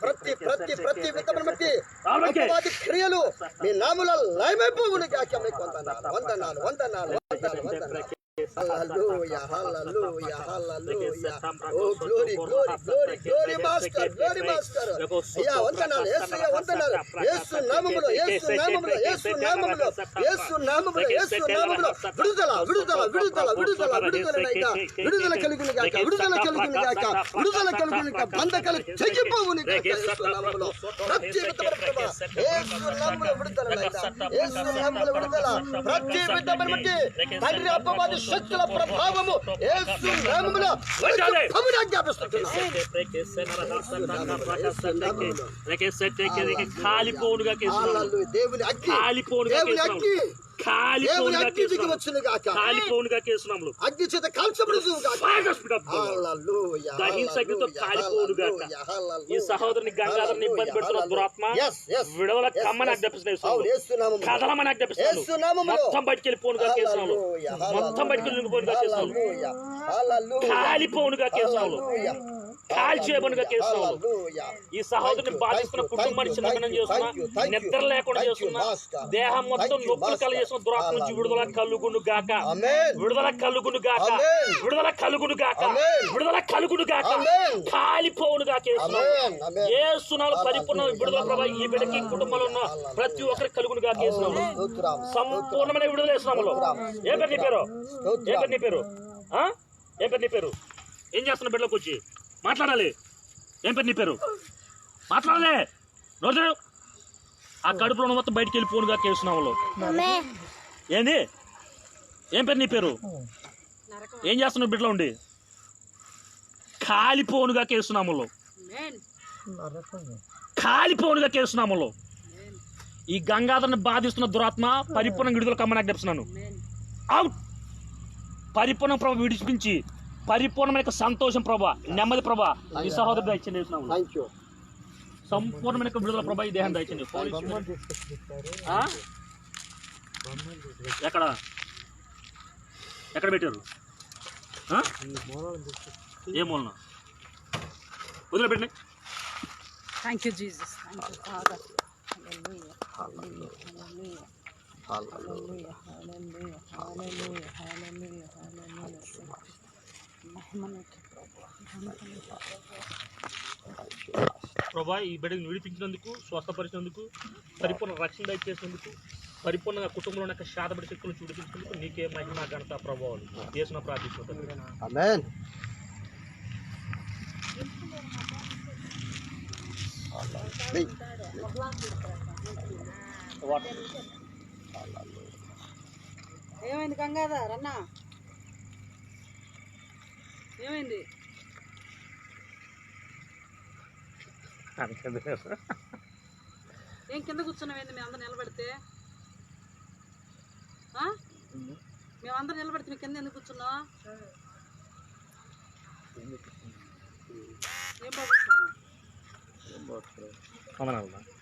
ప్రతి ప్రతి ప్రతి బట్టి అపవాది క్రియలు మీ నాముల లయమైపోవును గాక మీకు వందనాలు వందనాలు వందనాలు వందనాలు. Hallelujah, hallelujah, hallelujah. Oh, glory, glory, glory, glory, Master, glory, Master. అయ్యా వందనాలు ఏసయ్యా వందనాలు ఏసు నామములో ఏసు నామములో ఏసు నామములో ఏసు నామములో ఏసు నామములో విడుదల విడుదల విడుదల విడుదల విడుదలనైక విడుదల కలుగును గాక విడుదల కలుగును గాక విడుదల కలుగును గాక బంధకాలు చెగిపోవును గాక ఏసు నామములో ప్రతి విధమైన ఏసు నామములో విడుదలనైక ఏసు నామములో విడుదల ప్రతి విధమైన తండ్రి అప్పవాది శక్తి శక్తుల ప్రభావము యేసు నామమున సమన జ్ఞాపిస్తున్నాను దేవుని అగ్ని. దేవుని అగ్ని. కాలిపోనుగా కేసునాములు అగ్ని చేత దహించగ్నితో కాలిపోనుగా ఈ సహోదరుని గంగాధరని ఇబ్బంది పెడుతున్న దురాత్మ. విడవల కమ్మని అడ్డపిస్తున్నాయి కదలమని అడ్డపిస్తున్నాను మొత్తం బయటికెళ్ళిపోనుగా కేసునాములు మొత్తం బయటికెళ్ళిపోనుగా కేసునాములు కాలిపోనుగా కేసునాములు కేసునాములు హల్లెలూయా. ఈ సహోదరుని బాధిస్తున్న కుటుంబాన్ని you, చేస్తున్నా. నిద్ర లేకుండా చేస్తున్నా. దేహం మొత్తం నొప్పులు Master. కలిగేసిన దురాత్మ నుంచి విడుదల కలుగును గాక. విడుదల కలుగును గాక. విడుదల కలుగును గాక. విడుదల కలుగును గాక. కాలిపోవును గాక. ఏ సునాలు పరిపూర్ణ విడుదల ప్రభా ఈ బిడ్డకి కుటుంబంలో ఉన్న ప్రతి ఒక్కరికి కలుగును గాక. సంపూర్ణమైన విడుదల వేసినాములు ఏ పేరు నీ పేరు ఏ పేరు నీ పేరు? ఏం పేరు నీ పేరు ఏం చేస్తున్నా బిడ్డలోకి వచ్చి మాట్లాడాలి. ఏం పేరు నీ పేరు? మాట్లాడాలి. రోజు ఆ కడుపులో మొత్తం బయటికి వెళ్ళిపోనుగా కేసునాములు ఏంది? ఏం పేరు నీ పేరు? ఏం చేస్తున్నావు బిడ్డలో ఉండి? కాలిపోనుగా కేసునాములు కాలిపోనుగా కేసునాములు ఈ గంగాధర్ని బాధిస్తున్న దురాత్మ పరిపూర్ణ విడుదల కమ్మని ఆజ్ఞాపిస్తున్నాను. అవుట్ పరిపూర్ణ ప్రభ విడిపించి పరిపూర్ణమైన సంతోషం ప్రభా నెమ్మది ప్రభా. ఈ సహోదరు దయచండి సంపూర్ణమైన విడుదల ప్రభా ఈ దేహం దయచండి ఎక్కడ? ఎక్కడ పెట్టారు? ఏ మూలన? వదిలిపెట్టండి థ్యాంక్ యూ జీసస్ ప్రభా ఈ బిడ్డను విడిపించినందుకు స్వస్థపరిచినందుకు పరిపూర్ణ రక్షణ దయచేసినందుకు పరిపూర్ణంగా కుటుంబంలో ఉన్న శాతపడి శక్తులను చూడిపించినందుకు నీకే మహిమ ఘనత ప్రభావాలు. దేశం ప్రార్థిస్తున్నాను. ఏమైంది గంగాధర్ అన్న ఏమైంది? ఏం కింద కూర్చున్నావేంది మేము అందరు నిలబడితే? ఆ? మేమందరం నిలబడితే మీ కింద ఎందుకు కూర్చున్నావు? ఏం వందనాలు